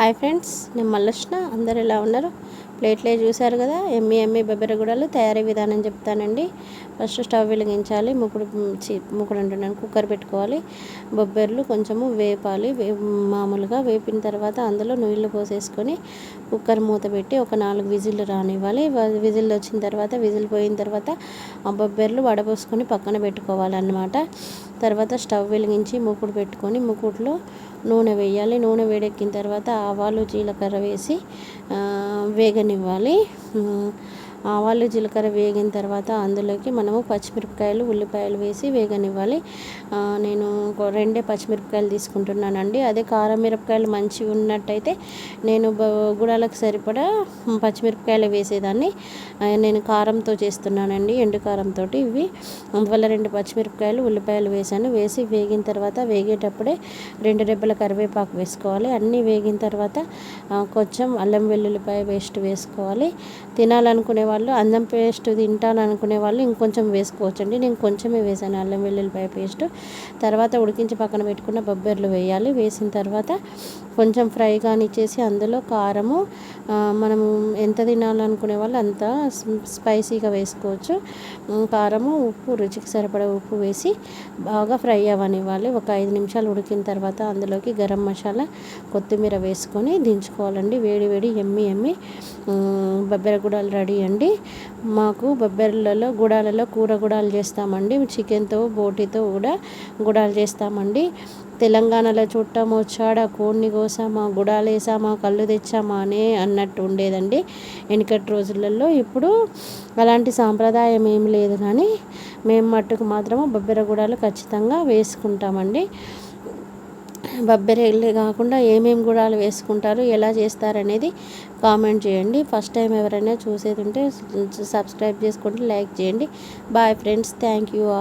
Hi friends నేను మల్లష్ణ అందరు ఎలా ఉన్నారు? ప్లేట్లే చూశారు కదా? ఎమ్మి ఎమ్మి బెబ్బెరగూడలు తయారీ విధానం చెప్తానండి. ఫస్ట్ స్టవ్ వెలిగించాలి. ముకుడు చి ముకుడు అంటున్నాను కుక్కర్ పెట్టుకోవాలి. బొబ్బెర్లు కొంచెము వేపాలి. వే మామూలుగా వేపిన తర్వాత అందులో నీళ్ళు పోసేసుకొని కుక్కర్ మూత పెట్టి ఒక నాలుగు విజిల్లు రానివ్వాలి. విజిల్ వచ్చిన తర్వాత విజిల్ పోయిన తర్వాత ఆ బొబ్బెర్లు వడపోసుకొని పక్కన పెట్టుకోవాలన్నమాట. తర్వాత స్టవ్ వెలిగించి మూకుడు పెట్టుకొని మూకుడులో నూనె వేయాలి. నూనె వేడెక్కిన తర్వాత ఆవాలు జీలకర్ర వేసి వేగని వేగనివ్వాలి ఆవాలు జీలకర్ర వేగిన తర్వాత అందులోకి మనము పచ్చిమిరపకాయలు ఉల్లిపాయలు వేసి వేగనివ్వాలి. నేను రెండే పచ్చిమిరపకాయలు తీసుకుంటున్నానండి. అదే కారం మిరపకాయలు మంచిగా ఉన్నట్టయితే నేను గుడాలకు సరిపడా పచ్చిమిరపకాయలు వేసేదాన్ని. నేను కారంతో చేస్తున్నానండి ఎండు కారంతో ఇవి. అందువల్ల రెండు పచ్చిమిరపకాయలు ఉల్లిపాయలు వేసాను. వేసి వేగిన తర్వాత వేగేటప్పుడే రెండు రెబ్బల కరివేపాకు వేసుకోవాలి. అన్నీ వేగిన తర్వాత కొంచెం అల్లం వెల్లుల్లిపాయ పేస్ట్ వేసుకోవాలి. తినాలనుకునే వాళ్ళు అల్లం పేస్ట్ తింటాను అనుకునే వాళ్ళు ఇంకొంచెం వేసుకోవచ్చండి. నేను కొంచెమే వేసాను అల్లం వెల్లుల్లిపాయ పేస్ట్. తర్వాత ఉడికించి పక్కన పెట్టుకున్న బొబ్బెర్లు వేయాలి. వేసిన తర్వాత కొంచెం ఫ్రై కానిచ్చేసి అందులో కారము మనము ఎంత తినాలనుకునే వాళ్ళు అంత స్పైసీగా వేసుకోవచ్చు. కారము ఉప్పు రుచికి సరిపడే ఉప్పు వేసి బాగా ఫ్రై అవ్వనివ్వాలి. ఒక ఐదు నిమిషాలు ఉడికిన తర్వాత అందులోకి గరం మసాలా కొత్తిమీర వేసుకొని దించుకోవాలండి. వేడి వేడి ఎమ్మి ఎమ్మి. బొబ్బెర గుడాలు రెడీ అండి. మాకు బొబ్బెర్లలో గుడాలలో కూర గుడాలు చేస్తామండి. చికెన్తో బోటితో కూడా గుడాలు చేస్తామండి. తెలంగాణలో చుట్టము వచ్చాడా కోడిని కోసామా గుడాలు వేసామా కళ్ళు తెచ్చామా అనే అన్నట్టు ఉండేదండి. వెనుకటి రోజులలో ఇప్పుడు అలాంటి సాంప్రదాయం ఏం లేదు కానీ మేము మట్టుకు మాత్రము బొబ్బెరగూడలు ఖచ్చితంగా వేసుకుంటామండి. బొబ్బెరలే కాకుండా ఏమేమి గుడాలు వేసుకుంటారు ఎలా చేస్తారనేది కామెంట్ చేయండి. ఫస్ట్ టైం ఎవరైనా చూసేది ఉంటే సబ్స్క్రైబ్ చేసుకోండి లైక్ చేయండి. Bye friends thank you all.